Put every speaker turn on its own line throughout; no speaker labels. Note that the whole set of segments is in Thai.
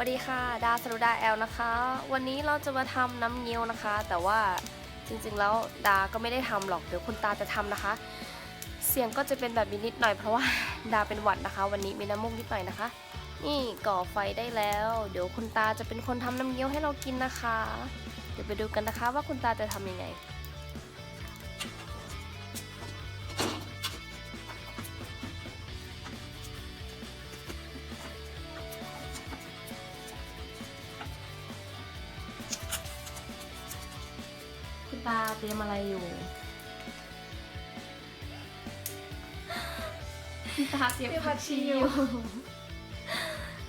วัสดีค่ะ ดาสรุดาแอลนะคะ วันนี้เราจะมาทำน้ำเงี้ยวนะคะ แต่ว่าจริงๆแล้วดาก็ไม่ได้ทำหรอก เดี๋ยวคุณตาจะทำนะคะ เสียงก็จะเป็นแบบนี้นิดหน่อยเพราะว่าดาเป็นหวัดนะคะ วันนี้มีน้ำมูกนิดหน่อยนะคะ นี่ก่อไฟได้แล้ว เดี๋ยวคุณตาจะเป็นคนทำน้ำเงี้ยวให้เรากินนะคะ เดี๋ยวไปดูกันนะคะว่าคุณตาจะทำยังไง คุณตาเตรียมอะไรอยู่คุณตาเตรียมผักชีอยู่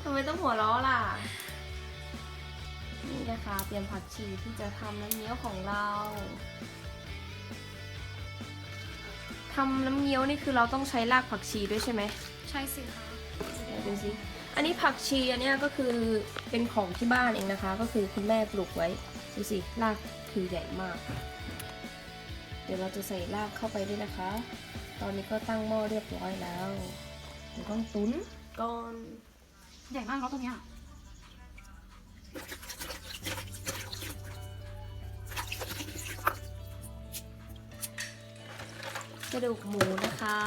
ทำไมต้องหัวเราะล่ะ นี่นะคะเตรียมผักชีที่จะทำน้ำเงี้ยวของเราทำน้ำเงี้ยวนี่คือเราต้องใช้รากผักชีด้วยใช่ไหม
ใช่สิคะ
เดี๋ยวดูสิอันนี้ผักชีอันเนี้ยก็คือเป็นของที่บ้านเองนะคะ ก็คือคุณแม่ปลูกไว้ดูสิราก คือใหญ่มาก เดี๋ยวเราจะใส่รากเข้าไปด้วยนะคะ ตอนนี้ก็ตั้งหม้อเรียบร้อยแล้วเดี๋ยวต้องตุ้นก่อน
ใหญ่มากเนาะตัวเนี้ย
กระดูกหมูนะคะ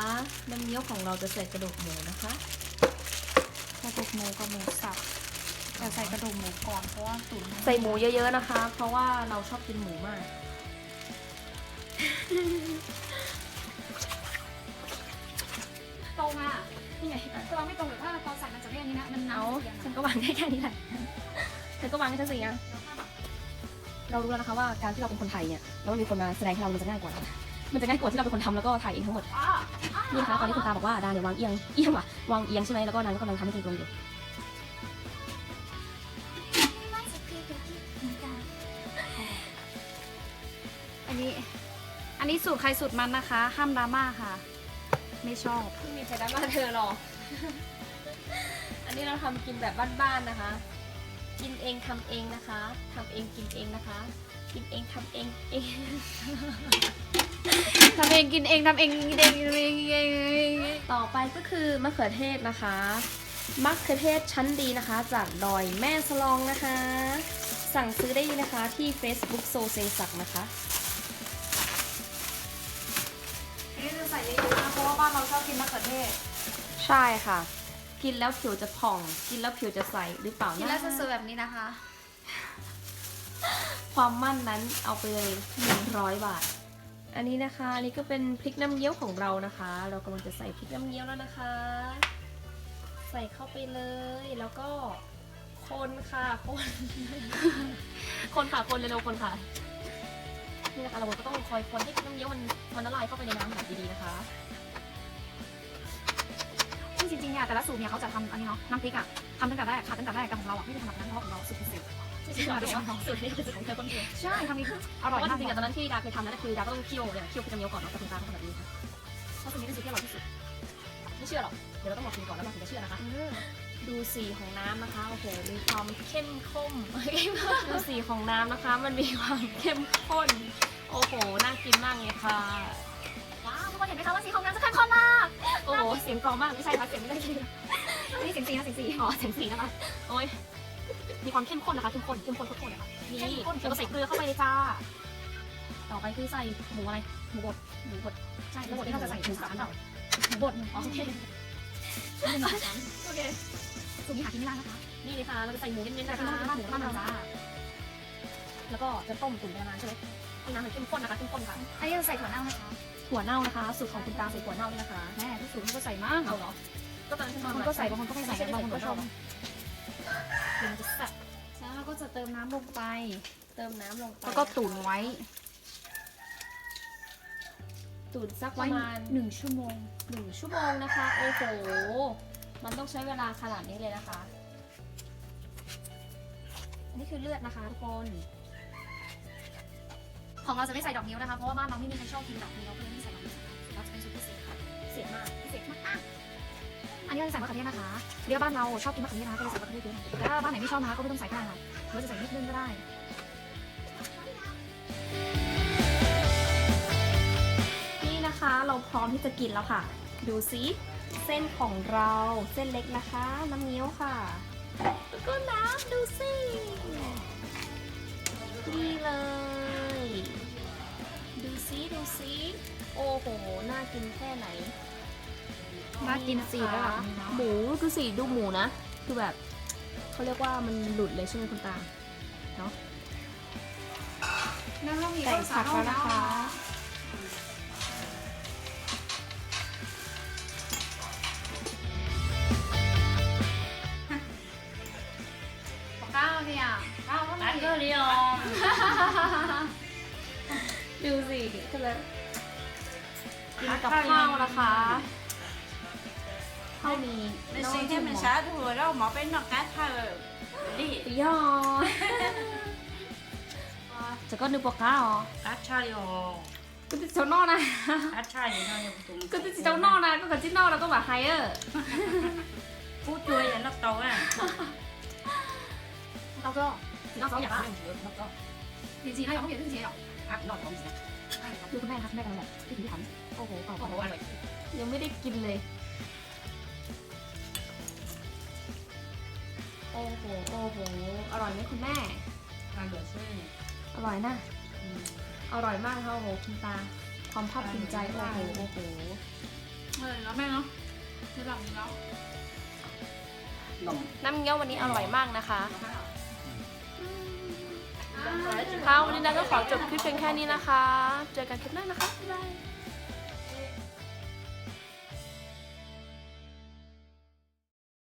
น้ำเงี้ยวของเราจะใส่กระดูกหมูนะคะ
กระดูกหมูกับหมูสับ แต่ใส่กระดูกหมูก่อนเพราะว่าตุ๋น
ใส่หมูเยอะๆนะคะ เพราะว่าเราชอบกินหมูมาก
ตรงอะนี่ไงตัวเราไม่ตรงหรือว่าตอนใส่มันจะไม่อันนี้นะ มัน
เอา
น้ำเสียง
ฉันก็วางได้แค่นี้แหละฉันก็วางให้ฉันสิอะเรารู้แล้วนะคะว่าการที่เราเป็นคนไทยเนี่ยแล้วมันมีคนมาแสดงให้เรามันจะง่ายกว่า มันจะง่ายกว่าที่เราเป็นคนทำแล้วก็ถ่ายเองทั้งหมด
อ้า
นี่นะคะตอนนี้คุณตาบอกว่าดาเดี๋ยววางเอียงเอียงว่ะวางเอียงใช่ไหมแล้วก็นางก็กำลังทำให้ตรงๆอยู่
อันนี้ อันนี้สูตรใครสูตรมันนะคะ ห้ามดราม่าค่ะ ไม่ชอบ
ไม่มีใครได้มาเธอหรอก อันนี้เราทำกินแบบบ้านๆนะคะ กินเองทำเองนะคะทำเองกินเองนะคะ กินเองทำเองเอง
ทำเองกินเองทำเองกินเองกินเองกินเอง
ต่อไปก็คือมะเขือเทศนะคะ มะเขือเทศชั้นดีนะคะ จากดอยแม่สลองนะคะ สั่งซื้อได้นะคะที่ Facebook โซเซสักนะคะ
อันนี้จะใส่เยอะๆนะเพราะว่าบ้านเราชอบกินมะเขือเทศ
ใช่ค่ะ กินแล้วผิวจะผ่อง กินแล้วผิวจะใสหรือเปล่านะ
กินแล้วจะสวยแบบนี้นะคะ
ความมั่นนั้นเอาไปเลย100 บาท อันนี้นะคะอันนี้ก็เป็นพริกน้ำเงี้ยวของเรานะคะ เรากำลังจะใส่พริกน้ำเงี้ยวแล้วนะคะ ใส่เข้าไปเลยแล้วก็คนค่ะคน คนค่ะคนเร็วๆคนค่ะ นี่นะคะเราก็ต้องคอยคนให้พริกน้ำเงี้ยวมันมันละลายเข้าไปในน้ำแบบดีๆนะคะ
ซึ่งจริงๆเนี่ยแต่ละสูตรเนี่ยเขาจะทำอันนี้เนาะน้ำพริกอะทำตั้งแต่แรกค่ะตั้งแต่แรกแต่ของเราอะไม่ได้ทำแบบนั้นเพราะของเราสูตรพิเศษ
จริงๆเราบอกว่าสูตรนี้คือสูตรของเธอคนเดียว
ใช่ทำนี้คืออ
เพ
ร่อย
ราะว่า
มา
จ
ก
ริงๆอะตอนนั้นที่ดาเคยทำนั่นคือดาก็ต้องเคี่ยวเนี่ยเคี่ยวพริกน้ำเงี้ยวก่อนเนาะแต่คุณตาเขาทำแบบนี้ค่ะ
เพราะสูตรนี้เป็นสูตรที่อร่อยที่สุด
ไม่เชื่อหรอกเดี๋ยวเราต้องมากินก่อนแล้วเราถึงจะเชื่อนะคะ ดูสีของน้ำนะคะ โอ้โห มีความเข้มข้นดูสีของน้ำนะคะ มันมีความเข้มข้น โอ้โห น่ากินมากเลยค่ะ
ว้าวทุกคนเห็นไหมคะว่าสีของน้ำจะเข้มข้นมาก
โอ้โห เสียงกรองมาก ไม่ใช่ค่ะ เสียงไม่ได้ยิน
นี่เสียงสีนะเสียงสี
อ๋อ เสียงสีนะคะ โอ้ย มีความเข้มข้นนะคะ เข้มข้น เข้มข้นข้นๆเลยค่ะนี่แล้วก็ใส่เกลือเข้าไปเลยจ้า ต่อไปคือใส่หมูอะไร หมูบด หมูบด
ใช่ทั้งหมดที่เราจะใส่
หมู
ถึง
สา
สามม
เปล่า
หมูบด
อ๋อ โอเค
หนึ่งสาม
โอเค
สูตรนี้หากินไม่ได้นะคะ
นี่เลยค่ะ เราจะใส่หมูเน้นๆ
แต่
นะ
ที่
คะ
บ้านหมูบ้านเราจ้า
แล้วก็จะต้มตุ๋นไปนานๆใช่ไหมให้น้ำมันเข้มข้นนะคะเข้มข้นค่ะ
อันนี้เราใส่ถั่วเน่านะคะ
ถั่วเน่านะคะสูตรของคุณตาใส่ถั่วเน่าด้วยนะคะ
แม่ทุกสูตรมันก็ใส่มาก
เอาเหรอ ก็ตอนนั้นฉัน
บางคนก็ใส่บางคนก็ไม่ใส่บางคนก็ชม
เดี๋ยวมันจะแซ่บ
แล้วเราก็จะเติมน้ำลงไป
เติมน้ำลงไป
แล้วก็ตุ๋นไว้
ตุ๋นสักป
ไว้
ระมาณ
หนึ่งชั่วโมง
หนึ่งชั่วโมงนะคะ โอ้โห มันต้องใช้เวลาขนาดนี้เลยนะคะ อันนี้คือเลือดนะคะทุกคน
ของเราจะไม่ใส่ดอกนิ้วนะคะ เพราะว่าบ้านเราไม่มีใครชอบกินดอกนิ้วเราก็เลยไม่ใส่ดอกนิ้วนะคะเราจะเป็นสูตรพิเศษค่ะ
เสียมาก
พิเศษมากๆอันนี้เราจะใส่มะเขือเทศนะคะเดี๋ยวบ้านเราชอบกินมะเขือเทศนะคะก็เลยใส่มะเขือเทศเยอะหน่อยแต่ถ้าบ้านไหนไม่ชอบนะคะก็ไม่ต้องใส่ก็ได้ค่ะหรือว่าจะใส่นิดนึงก็ได้
นี่นะคะ เราพร้อมที่จะกินแล้วค่ะ ดูซิเส้นของเราเส้นเล็กนะคะ น้ำเงี้ยวค่ะแล้วก็น้ำดูสินี่เลย ดูซิดูซิโอ้โห น่ากินแค่ไหน
น่ากินสิะระดั
คะ
บนี้นะ
หมูดูสิดูหมูนะ คือแบบเขาเรียกว่ามันหลุดเลยใช่ไหมคุณตา เนาะ
น้ำเรามี
แต่งผักแล้วนะคะ ดูสิคือแบบกินกับข้าวนะคะข้าวมี
mình
น้ำ
xin
จิ้
thêm
ม
mình
หรอ
xả thua đâu mà bên nó cá thay rồi đi
ย่อจะก็นึกว่าข้าว
cá thay rồi
ก็จะเจ้านอกนะ
cá thay rồi nó nhập tụng
ก็จะเจ้านอกนะก็กับจิ้นนอกแล้วก็แบบไฮเออร์
phút chui là nó to á
เราก็เราสองอย่าง
nó to
จริงๆให้เราต้องเปลี่ยนเสียหรอ
áp nó không gì
ดูคุณแม่นะคะคุณแม่กำลังแบบที่ถึงที่ถันโอ้โหเก่า
Ồ, ăn rồi
ยังไม่ได้กินเลย โอ้โหโอ้โหอร่อยไหมคุณแม่
ăn rồi xí
อร่อยนะอร่อยมากค่ะโอ้โหคุณตาความภาคภูมิใจโอ้โหโอ้โห
เออแล้วแม่เนาะระดับนี้แล้ว
nồng
น้ำเงี้ยววันนี้อร่อยมากนะคะ ค่ะวันนี้นะก็ขอจบคลิปเพียงแค่นี้นะคะ เจอกันคลิปหน้านะคะบ๊ายบาย